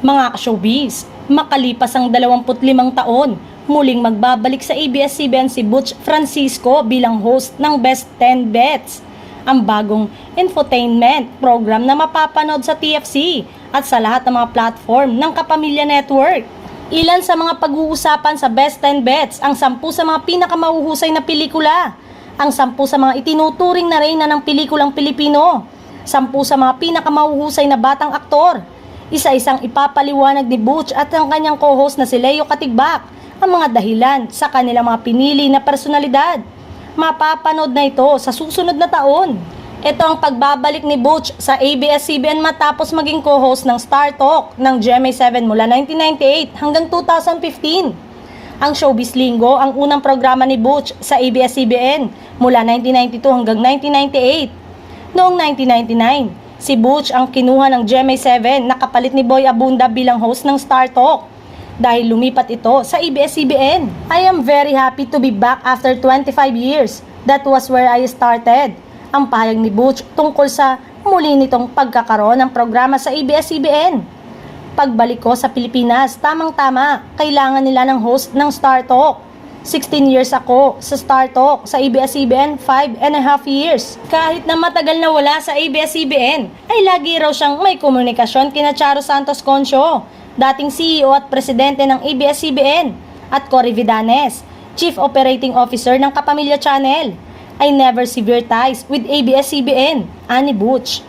Mga showbiz, makalipas ang 25 taon, muling magbabalik sa ABS-CBN si Butch Francisco bilang host ng Best 10 Bets, ang bagong infotainment program na mapapanood sa TFC at sa lahat ng mga platform ng Kapamilya Network. Ilan sa mga pag-uusapan sa Best 10 Bets ang sampu sa mga pinakamahuhusay na pelikula, ang sampu sa mga itinuturing na reyna ng pelikulang Pilipino, sampu sa mga pinakamahuhusay na batang aktor, isa-isang ipapaliwanag ni Butch at ang kanyang co-host na si Leo Katigbak ang mga dahilan sa kanilang mga pinili na personalidad. Mapapanood na ito sa susunod na taon. Ito ang pagbabalik ni Butch sa ABS-CBN matapos maging co-host ng Star Talk ng GMA7 mula 1998 hanggang 2015. Ang Showbiz Linggo ang unang programa ni Butch sa ABS-CBN mula 1992 hanggang 1998. Noong 1999, si Butch ang kinuha ng GMA7 na kapalit ni Boy Abunda bilang host ng Star Talk dahil lumipat ito sa ABS-CBN. I am very happy to be back after 25 years. That was where I started. Ang pahayag ni Butch tungkol sa muli nitong pagkakaroon ng programa sa ABS-CBN. Pagbalik ko sa Pilipinas, tamang-tama, kailangan nila ng host ng Star Talk. 16 years ako sa Star Talk sa ABS-CBN, 5 and a half years. Kahit na matagal na wala sa ABS-CBN, ay lagi raw siyang may komunikasyon kina Charo Santos Concho, dating CEO at presidente ng ABS-CBN, at Cory Vidanes, Chief Operating Officer ng Kapamilya Channel. I never sever ties with ABS-CBN, ani Butch.